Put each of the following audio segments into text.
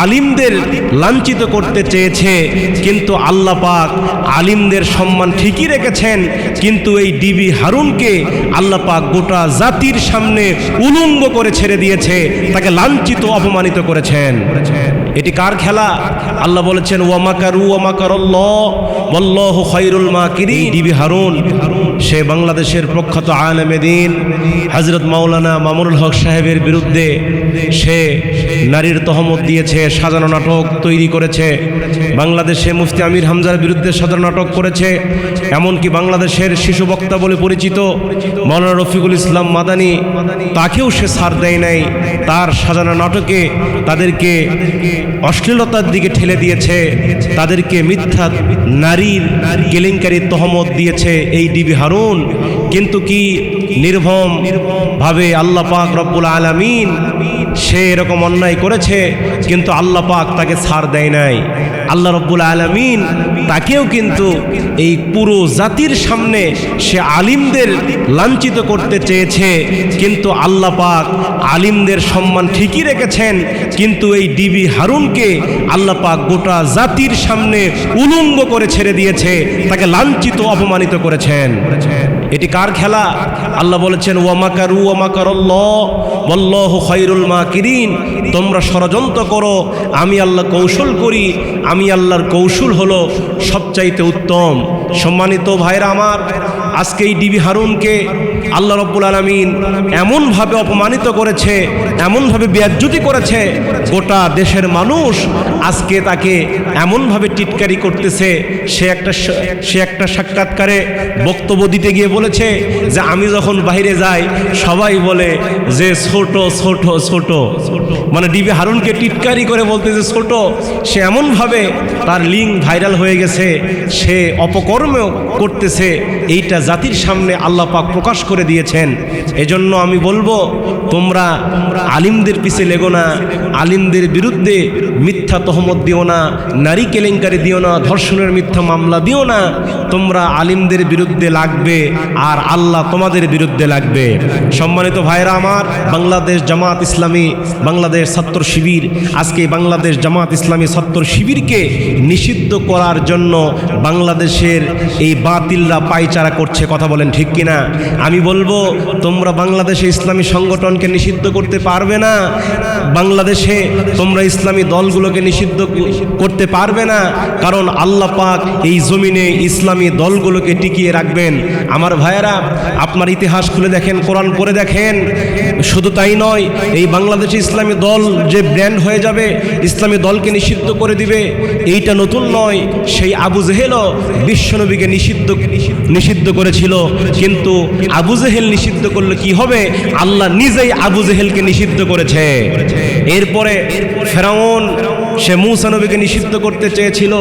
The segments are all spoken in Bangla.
আলিমদের লাঞ্ছিত করতে চেয়েছে, কিন্তু আল্লাহ পাক আলিমদের সম্মান ঠিকই রেখেছেন, কিন্তু এই ডিবি হারুনকে আল্লাহ পাক গোটা জাতির সামনে উলঙ্গ করে ছেড়ে দিয়েছে, তাকে লাঞ্ছিত, অপমানিত করেছেন। এটি কার খেলা? আল্লাহ বলেছেন ওয়ামাকার ওয়ামাকার ওয়াল্লাহ খৈরুল মাকিরি ডিবি হারুন, সে বাংলাদেশের প্রখ্যাত আলেমে দিন হজরত মাওলানা মামুনুল হক সাহেবের বিরুদ্ধে সে নারীর তহমত দিয়েছে। সাজানো নাটক তৈরি করেছে। বাংলাদেশে মুফতি আমির হামজার বিরুদ্ধে সাজানো নাটক করেছে। এমনকি বাংলাদেশের শিশু বক্তা বলে পরিচিত মৌলানা রফিকুল ইসলাম মাদানি, তাকেও সে ছাড় দেয় নাই। তার সাজানো নাটকে তাদেরকে অশ্লীলতার দিকে ঠেলে দিয়েছে। তাদেরকে মিথ্যা নারীর কেলেঙ্কারির তহমত দিয়েছে এই ডিবি হারুন। কিন্তু কি নির্ভম ভাবে আল্লাহ পাক রব্বুল আলামিন সে এরকম অন্যায় করেছে, কিন্তু আল্লাহ পাক তাকে ছাড় দেয় নাই। আল্লাহ রব্বুল আলামিন তাকেও কিন্তু এই পুরো জাতির সামনে সে আলিমদের লাঞ্ছিত করতে চেয়েছে, কিন্তু আল্লাহ পাক আলিমদের সম্মান ঠিকই রেখেছেন, কিন্তু এই ডিবি হারুনকে আল্লাহ পাক গোটা জাতির সামনে উলঙ্গ করে ছেড়ে দিয়েছে, তাকে লাঞ্ছিত, অপমানিত করেছেন। এটি কার খেলা? আল্লাহ বলেছেন ওয়ামাকারু ওয়ামাকার বল্লহ খৈরুল মা কিরিন তোমরা ষড়যন্ত্র করো, আমি আল্লাহ কৌশল করি, আমি আল্লাহর কৌশল হলো সবচাইতে উত্তম। সম্মানিত ভাইরা আমার, আজকে এই ডিবি হারুনকে আল্লাহ রব্বুল আলমিন এমনভাবে অপমানিত করেছে, এমনভাবে ব্যাজ্যুতি করেছে, গোটা দেশের মানুষ আজকে তাকে এমনভাবে টিটকারি করতেছে। সে একটা সে একটা সাক্ষাৎকারে বক্তব্য দিতে গিয়ে বলেছে যে, আমি যখন বাইরে যাই, সবাই বলে যে, ছোট ছোট ছোট। মানে ডিবি হারুনকে টিটকারি করে বলতেছে ছোট। সে এমনভাবে তার লিঙ্ক ভাইরাল হয়ে গেছে, সে অপকর্মেও করতেছে। এইটা জাতির সামনে আল্লাহ পাক প্রকাশ করে দিয়েছেন। এজন্য আমি বলব, তোমরা আলিমদের পিছে লেগো না, আলিমদের বিরুদ্ধে মিথ্যা তহমত দিও না, নারী কেলেঙ্কারি দিও না, ধর্ষণের মিথ্যা মামলা দিও না, তোমরা আলিমদের বিরুদ্ধে লাগবে আর আল্লাহ তোমাদের বিরুদ্ধে লাগবে। সম্মানিত ভাইরা আমার, বাংলাদেশ জামাত ইসলামী, বাংলাদেশ ছাত্র শিবির, আজকে বাংলাদেশ জামাত ইসলামী ছাত্র শিবিরকে নিষিদ্ধ করার জন্য বাংলাদেশের এই বাতিলরা পাইচারা করছে, কথা বলেন ঠিক কিনা? আমি বলব, তোমরা বাংলাদেশে ইসলামী সংগঠনকে নিষিদ্ধ করতে পারবে না। বাংলাদেশে তোমরা ইসলামী দলগুলোকে নিষিদ্ধ করতে পারবে না। কারণ আল্লাহ পাক এই জমিনে ইসলামী দলগুলোকে টিকিয়ে রাখবেন। আমার ভাইয়েরা, আপনার ইতিহাস খুলে দেখেন, কোরআন পড়ে দেখেন। শুধু তাই নয়, এই বাংলাদেশে ইসলামী দল যে ব্র্যান্ড হয়ে যাবে, ইসলামী দলকে নিষিদ্ধ করে দিবে, এইটা নতুন নয়। সেই আবু জেহেলও বিশ্বনবীকে নিষিদ্ধ নিষিদ্ধ করেছিল। কিন্তু আবু জেহেল নিষিদ্ধ করলে কি হবে? আল্লাহ নিজেই আবু জেহেলকে নিষিদ্ধ করেছে। এরপরে ফেরাউন সে মুসানবীকে নিষিদ্ধ করতে চেয়েছিল,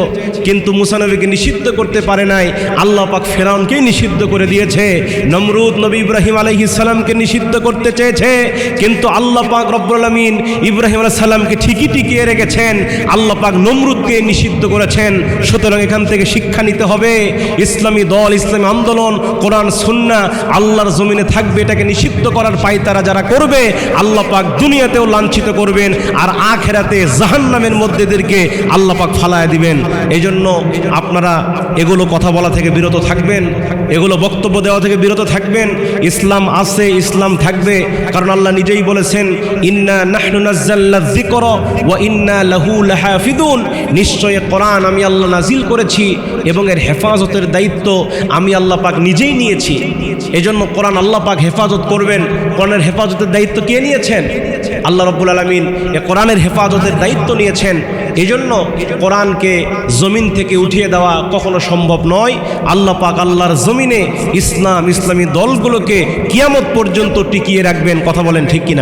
কিন্তু মুসানবীকে নিষিদ্ধ করতে পারে নাই। আল্লাহ পাক ফেরাউনকেই নিষিদ্ধ করে দিয়েছে। নমরুদ নবী ইব্রাহিম আলহিসাল্লামকে নিষিদ্ধ করতে চেয়েছে, কিন্তু আল্লাহ পাক রব্বুল আলমিন ইব্রাহিম আলাহ সাল্লামকে ঠিকই টিকিয়ে রেখেছেন। আল্লাহ পাক নমরুদকে নিষিদ্ধ করেছেন। সুতরাং এখান থেকে শিক্ষা নিতে হবে, ইসলামী দল, ইসলামী আন্দোলন, কোরআন, সুন্না, আল্লাহর জমিনে থাকবে, এটাকে নিষিদ্ধ করার পায়তারা যারা করবে, আল্লাহ পাক দুনিয়াতেও লাঞ্ছিত করবেন, আর আখেরাতে জাহান্নামের মধ্যে এদেরকে আল্লাহ পাক ফালায় দিবেন। এই জন্য আপনারা এগুলো কথা বলা থেকে বিরত থাকবেন, এগুলো বক্তব্য দেওয়া থেকে বিরত থাকবেন। ইসলাম আছে, ইসলাম থাকবে। কারণ আল্লাহ নিজেই বলেছেন, ইন্না নাহনু নাজ্জালনা যিকর ওয়া ইন্না লাহু লাহাফিদুন। নিশ্চয় কোরআন আমি আল্লাহ নাজিল করেছি এবং এর হেফাজতের দায়িত্ব আমি আল্লাহ পাক নিজেই নিয়েছি। এজন্য কোরআন আল্লাহ পাক হেফাজত করবেন। কোরআনের হেফাজতের দায়িত্ব কে নিয়েছেন? আল্লাহ রব্বুল আলমিন এ কোরআনের হেফাজতের দায়িত্ব নিয়েছেন। এই জন্য কোরআনকে জমিন থেকে উঠিয়ে দেওয়া কখনো সম্ভব নয়। আল্লাহ পাক আল্লাহর জমিনে ইসলাম, ইসলামী দলগুলোকে কিয়ামত পর্যন্ত টিকিয়ে রাখবেন। কথা বলেন ঠিক কিনা?